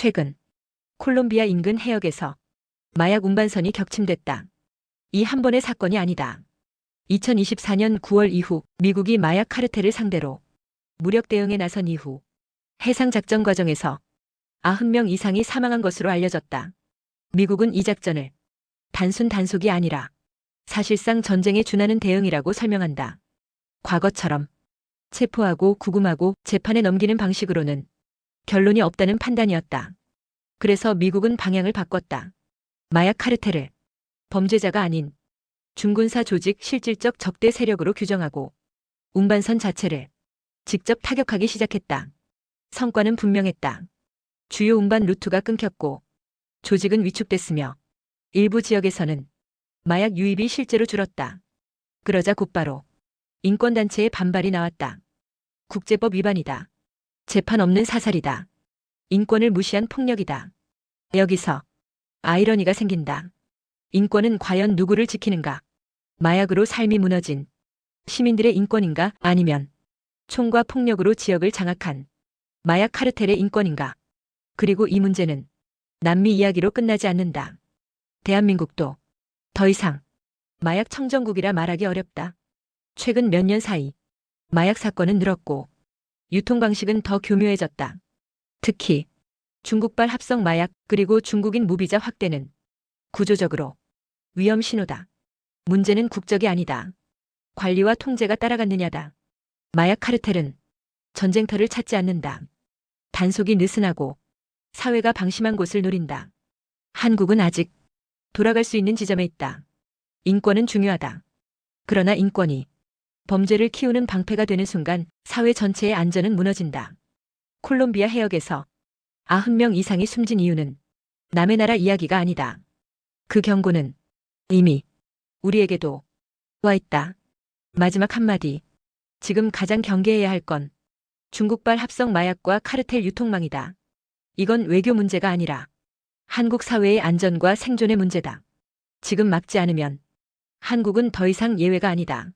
최근 콜롬비아 인근 해역에서 마약 운반선이 격침됐다. 이 한 번의 사건이 아니다. 2024년 9월 이후 미국이 마약 카르텔을 상대로 무력 대응에 나선 이후 해상 작전 과정에서 90명 이상이 사망한 것으로 알려졌다. 미국은 이 작전을 단순 단속이 아니라 사실상 전쟁에 준하는 대응이라고 설명한다. 과거처럼 체포하고 구금하고 재판에 넘기는 방식으로는 결론이 없다는 판단이었다. 그래서 미국은 방향을 바꿨다. 마약 카르텔을 범죄자가 아닌 중군사 조직 실질적 적대 세력으로 규정하고 운반선 자체를 직접 타격하기 시작했다. 성과는 분명했다. 주요 운반 루트가 끊겼고 조직은 위축됐으며 일부 지역에서는 마약 유입이 실제로 줄었다. 그러자 곧바로 인권단체의 반발이 나왔다. 국제법 위반이다. 재판 없는 사살이다. 인권을 무시한 폭력이다. 여기서 아이러니가 생긴다. 인권은 과연 누구를 지키는가? 마약으로 삶이 무너진 시민들의 인권인가 아니면 총과 폭력으로 지역을 장악한 마약 카르텔의 인권인가? 그리고 이 문제는 남미 이야기로 끝나지 않는다. 대한민국도 더 이상 마약 청정국이라 말하기 어렵다. 최근 몇 년 사이 마약 사건은 늘었고 유통 방식은 더 교묘해졌다. 특히 중국발 합성 마약 그리고 중국인 무비자 확대는 구조적으로 위험 신호다. 문제는 국적이 아니다. 관리와 통제가 따라갔느냐다. 마약 카르텔은 전쟁터를 찾지 않는다. 단속이 느슨하고 사회가 방심한 곳을 노린다. 한국은 아직 돌아갈 수 있는 지점에 있다. 인권은 중요하다. 그러나 인권이 범죄를 키우는 방패가 되는 순간 사회 전체의 안전은 무너진다. 콜롬비아 해역에서 90명 이상이 숨진 이유는 남의 나라 이야기가 아니다. 그 경고는 이미 우리에게도 와 있다. 마지막 한마디. 지금 가장 경계해야 할 건 중국발 합성 마약과 카르텔 유통망이다. 이건 외교 문제가 아니라 한국 사회의 안전과 생존의 문제다. 지금 막지 않으면 한국은 더 이상 예외가 아니다.